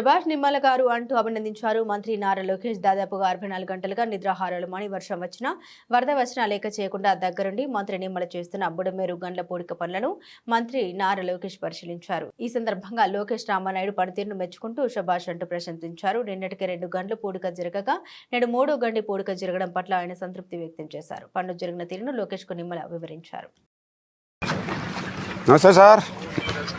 శభాష్ నిమ్మల గారు అంటూ అభినందించారు. మంత్రి నారా లోకేష్ దాదాపుగా అరవై నాలుగు గంటలుగా నిద్రాహారాలు మాని వర్షం వచ్చినా వరద వచ్చినా లేక చేయకుండా దగ్గరుండి మంత్రి నిమ్మల చేస్తున్న బుడమేరు గండ్ల పూడిక పనులను మంత్రి నారా లోకేష్ పరిశీలించారు. ఈ సందర్భంగా లోకేష్ రామానాయుడు పనితీరును మెచ్చుకుంటూ శభాష్ అంటూ ప్రశంసించారు. నిన్నటికి రెండు గంటలు పూడిక జరగగా నేడు మూడో గంటి పూడిక జరగడం పట్ల ఆయన సంతృప్తి వ్యక్తం చేశారు. పనులు జరిగిన తీరును లోకేష్కు నిమ్మల వివరించారు. నమస్తే సార్.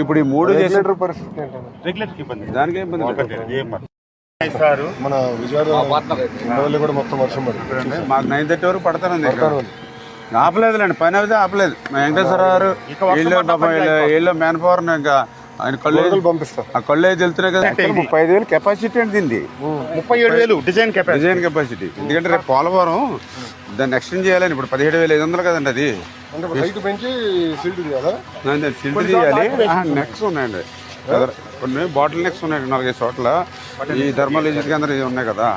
ఇప్పుడు ఈ మూడు చేసి రెగ్యులేటర్ పరిస్థితి ఏంటన్నా రెగ్యులేటర్ ఇబ్బంది దానికి ఏం ఇబ్బంది లేదు. సారు మన విజయవాడ ఉండవల్లి కూడా మొత్తం వర్షం పడుతుంది మాకు నైన్ థర్టీ వరకు పడతానండి ఇక్కడ. పడతాను. ఆపలేదులేండి పని అయితే ఆపలేదు. మా వెంకటేశ్వర గారు వీళ్ళు పాపం వీళ్ళు- వీళ్ళు మ్యాన్ పవర్ ఇంకా ఆయన కళ్ళు గొడుగులు పంపిస్తా. ఆ కళ్ళు అయితే వెళ్తున్నాయి కదా? ముప్పై ఐదు వేలు కెపాసిటీ అంటే దీన్ని ముప్పై ఏడు వేలు డిజైన్ కెపాసిటీ డిజైన్ కెపాసిటీ ఎందుకంటే రేపు పోలవరం దాన్ని ఎక్స్టెండ్ చేయాలని ఇప్పుడు పదిహేడు వేల ఐదు వందలు కదండి అది. సిల్ట్ చేయాలి నెక్స్ ఉన్నాయండి. కొన్ని బాటిల్ నెక్స్ ఉన్నాయి నాలుగైదు చోట్ల. ఈ కేంద్రం ఇవి ఉన్నాయి కదా.